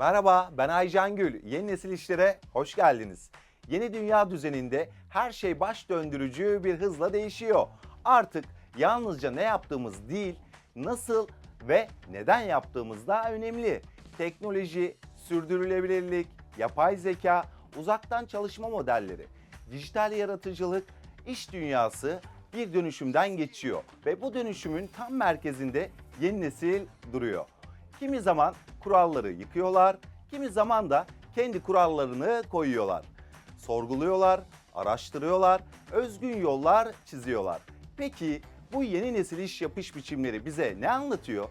Merhaba, ben Aycan Gül. Yeni nesil işlere hoş geldiniz. Yeni dünya düzeninde her şey baş döndürücü bir hızla değişiyor. Artık yalnızca ne yaptığımız değil, nasıl ve neden yaptığımız da önemli. Teknoloji, sürdürülebilirlik, yapay zeka, uzaktan çalışma modelleri, dijital yaratıcılık, iş dünyası bir dönüşümden geçiyor ve bu dönüşümün tam merkezinde yeni nesil duruyor. Kimi zaman kuralları yıkıyorlar, kimi zaman da kendi kurallarını koyuyorlar. Sorguluyorlar, araştırıyorlar, özgün yollar çiziyorlar. Peki bu yeni nesil iş yapış biçimleri bize ne anlatıyor?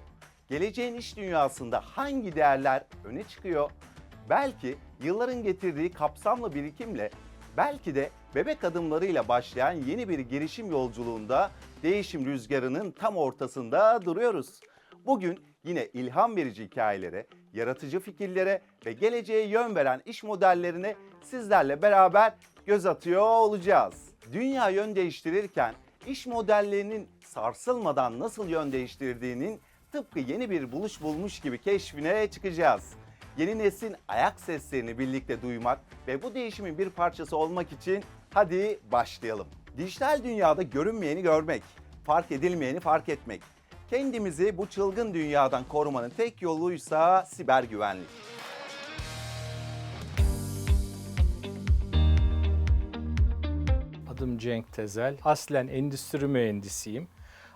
Geleceğin iş dünyasında hangi değerler öne çıkıyor? Belki yılların getirdiği kapsamlı birikimle, belki de bebek adımlarıyla başlayan yeni bir girişim yolculuğunda değişim rüzgarının tam ortasında duruyoruz. Bugün yine ilham verici hikayelere, yaratıcı fikirlere ve geleceğe yön veren iş modellerine sizlerle beraber göz atıyor olacağız. Dünya yön değiştirirken iş modellerinin sarsılmadan nasıl yön değiştirdiğinin tıpkı yeni bir buluş bulmuş gibi keşfine çıkacağız. Yeni neslin ayak seslerini birlikte duymak ve bu değişimin bir parçası olmak için hadi başlayalım. Dijital dünyada görünmeyeni görmek, fark edilmeyeni fark etmek. Kendimizi bu çılgın dünyadan korumanın tek yoluysa siber güvenlik. Adım Cenk Tezel. Aslen endüstri mühendisiyim.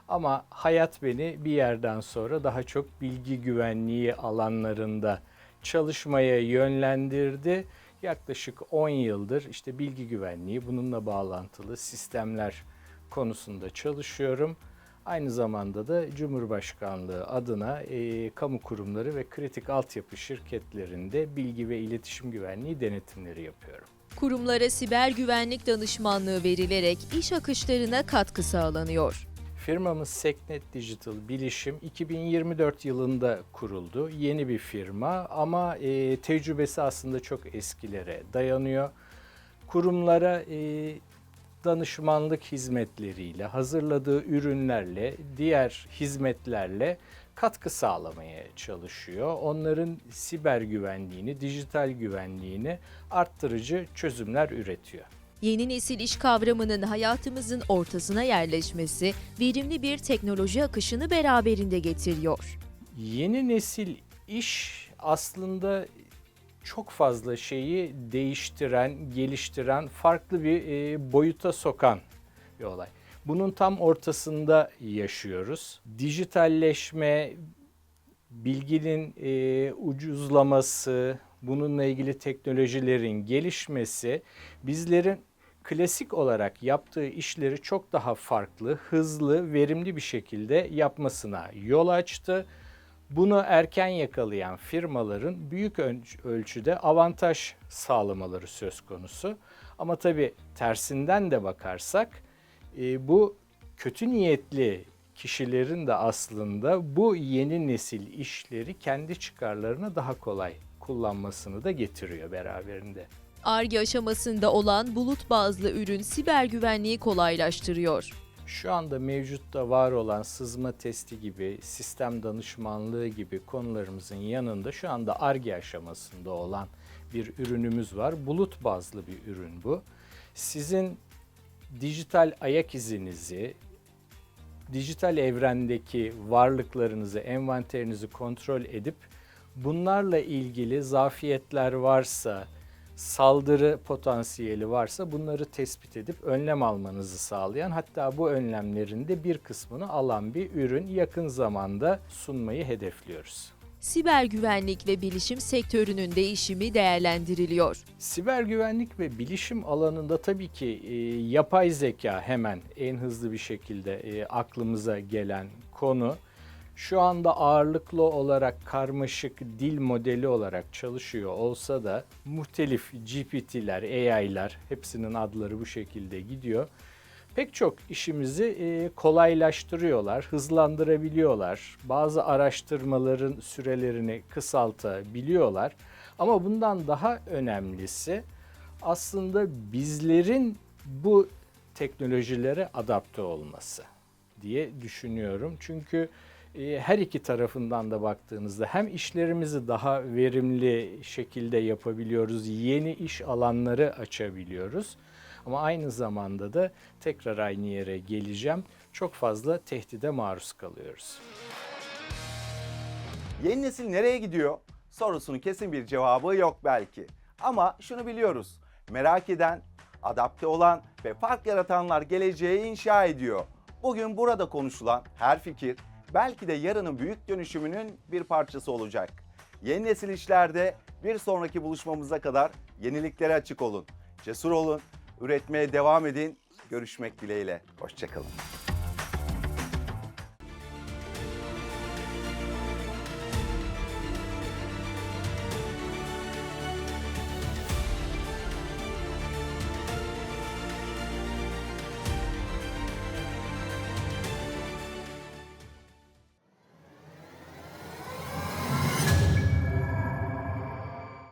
Ama hayat beni bir yerden sonra daha çok bilgi güvenliği alanlarında çalışmaya yönlendirdi. Yaklaşık 10 yıldır işte bilgi güvenliği, bununla bağlantılı sistemler konusunda çalışıyorum. Aynı zamanda da Cumhurbaşkanlığı adına e, kamu kurumları ve kritik altyapı şirketlerinde bilgi ve iletişim güvenliği denetimleri yapıyorum. Kurumlara siber güvenlik danışmanlığı verilerek iş akışlarına katkı sağlanıyor. Firmamız Seknet Digital Bilişim 2024 yılında kuruldu. Yeni bir firma ama e, tecrübesi aslında çok eskilere dayanıyor. Kurumlara e, danışmanlık hizmetleriyle, hazırladığı ürünlerle, diğer hizmetlerle katkı sağlamaya çalışıyor. Onların siber güvenliğini, dijital güvenliğini arttırıcı çözümler üretiyor. Yeni nesil iş kavramının hayatımızın ortasına yerleşmesi verimli bir teknoloji akışını beraberinde getiriyor. Yeni nesil iş aslında çok fazla şeyi değiştiren, geliştiren, farklı bir e, boyuta sokan bir olay. Bunun tam ortasında yaşıyoruz. Dijitalleşme, bilginin e, ucuzlaması, bununla ilgili teknolojilerin gelişmesi bizlerin klasik olarak yaptığı işleri çok daha farklı, hızlı, verimli bir şekilde yapmasına yol açtı. Bunu erken yakalayan firmaların büyük öl- ölçüde avantaj sağlamaları söz konusu. Ama tabii tersinden de bakarsak e, bu kötü niyetli kişilerin de aslında bu yeni nesil işleri kendi çıkarlarına daha kolay kullanmasını da getiriyor beraberinde. ARGE aşamasında olan bulut bazlı ürün siber güvenliği kolaylaştırıyor. Şu anda mevcutta var olan sızma testi gibi, sistem danışmanlığı gibi konularımızın yanında şu anda ARGE aşamasında olan bir ürünümüz var. Bulut bazlı bir ürün bu. Sizin dijital ayak izinizi, dijital evrendeki varlıklarınızı, envanterinizi kontrol edip bunlarla ilgili zafiyetler varsa, saldırı potansiyeli varsa bunları tespit edip önlem almanızı sağlayan hatta bu önlemlerin de bir kısmını alan bir ürün yakın zamanda sunmayı hedefliyoruz. Siber güvenlik ve bilişim sektörünün değişimi değerlendiriliyor. Siber güvenlik ve bilişim alanında tabii ki e, yapay zeka hemen en hızlı bir şekilde e, aklımıza gelen konu. Şu anda ağırlıklı olarak karmaşık dil modeli olarak çalışıyor olsa da muhtelif GPT'ler, AI'lar hepsinin adları bu şekilde gidiyor. Pek çok işimizi e, kolaylaştırıyorlar, hızlandırabiliyorlar. Bazı araştırmaların sürelerini kısaltabiliyorlar. Ama bundan daha önemlisi aslında bizlerin bu teknolojilere adapte olması diye düşünüyorum. Çünkü her iki tarafından da baktığınızda hem işlerimizi daha verimli şekilde yapabiliyoruz, yeni iş alanları açabiliyoruz. Ama aynı zamanda da tekrar aynı yere geleceğim. Çok fazla tehdide maruz kalıyoruz. Yeni nesil nereye gidiyor? Sorusunun kesin bir cevabı yok belki. Ama şunu biliyoruz. Merak eden, adapte olan ve fark yaratanlar geleceği inşa ediyor. Bugün burada konuşulan her fikir belki de yarının büyük dönüşümünün bir parçası olacak. Yeni nesil işlerde bir sonraki buluşmamıza kadar yeniliklere açık olun. Cesur olun, üretmeye devam edin. Görüşmek dileğiyle. Hoşçakalın.